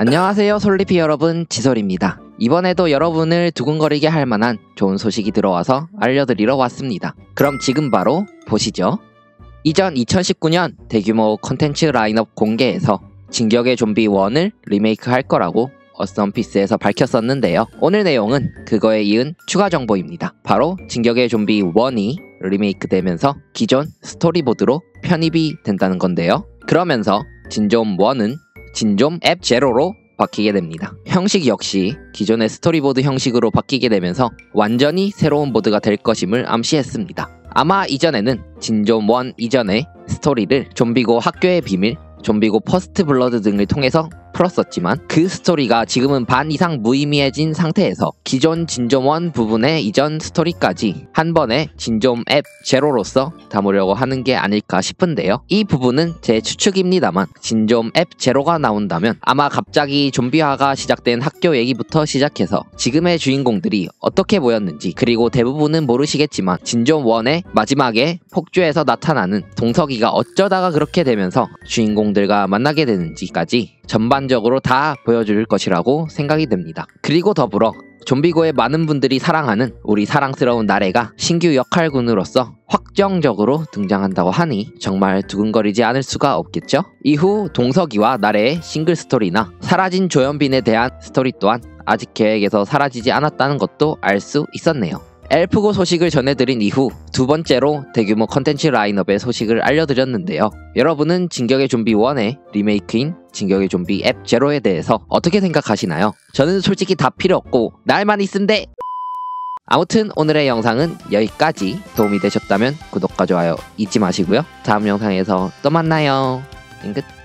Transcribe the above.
안녕하세요 솔리피 여러분 지솔입니다. 이번에도 여러분을 두근거리게 할 만한 좋은 소식이 들어와서 알려드리러 왔습니다. 그럼 지금 바로 보시죠. 이전 2019년 대규모 콘텐츠 라인업 공개에서 진격의 좀비 1을 리메이크 할 거라고 어썸피스에서 밝혔었는데요. 오늘 내용은 그거에 이은 추가 정보입니다. 바로 진격의 좀비 1이 리메이크 되면서 기존 스토리보드로 편입이 된다는 건데요. 그러면서 진좀 1은 진좀 앱 제로로 바뀌게 됩니다. 형식 역시 기존의 스토리보드 형식으로 바뀌게 되면서 완전히 새로운 보드가 될 것임을 암시했습니다. 아마 이전에는 진좀 1 이전의 스토리를 좀비고 학교의 비밀, 좀비고 퍼스트 블러드 등을 통해서 풀었었지만 그 스토리가 지금은 반 이상 무의미해진 상태에서 기존 진좀1 부분의 이전 스토리까지 한 번에 진좀 앱 제로로서 담으려고 하는 게 아닐까 싶은데요. 이 부분은 제 추측입니다만 진좀 앱 제로가 나온다면 아마 갑자기 좀비화가 시작된 학교 얘기부터 시작해서 지금의 주인공들이 어떻게 보였는지 그리고 대부분은 모르시겠지만 진좀 1의 마지막에 폭주에서 나타나는 동석이가 어쩌다가 그렇게 되면서 주인공들과 만나게 되는지까지 전반적으로 다 보여줄 것이라고 생각이 됩니다. 그리고 더불어 좀비고의 많은 분들이 사랑하는 우리 사랑스러운 나래가 신규 역할군으로서 확정적으로 등장한다고 하니 정말 두근거리지 않을 수가 없겠죠? 이후 동석이와 나래의 싱글 스토리나 사라진 조연빈에 대한 스토리 또한 아직 계획에서 사라지지 않았다는 것도 알 수 있었네요. 엘프고 소식을 전해드린 이후 두 번째로 대규모 컨텐츠 라인업의 소식을 알려드렸는데요. 여러분은 진격의 좀비 1의 리메이크인 진격의 좀비 앱 제로에 대해서 어떻게 생각하시나요? 저는 솔직히 다 필요 없고 날만 있으면 돼! 아무튼 오늘의 영상은 여기까지 도움이 되셨다면 구독과 좋아요 잊지 마시고요. 다음 영상에서 또 만나요. 끝.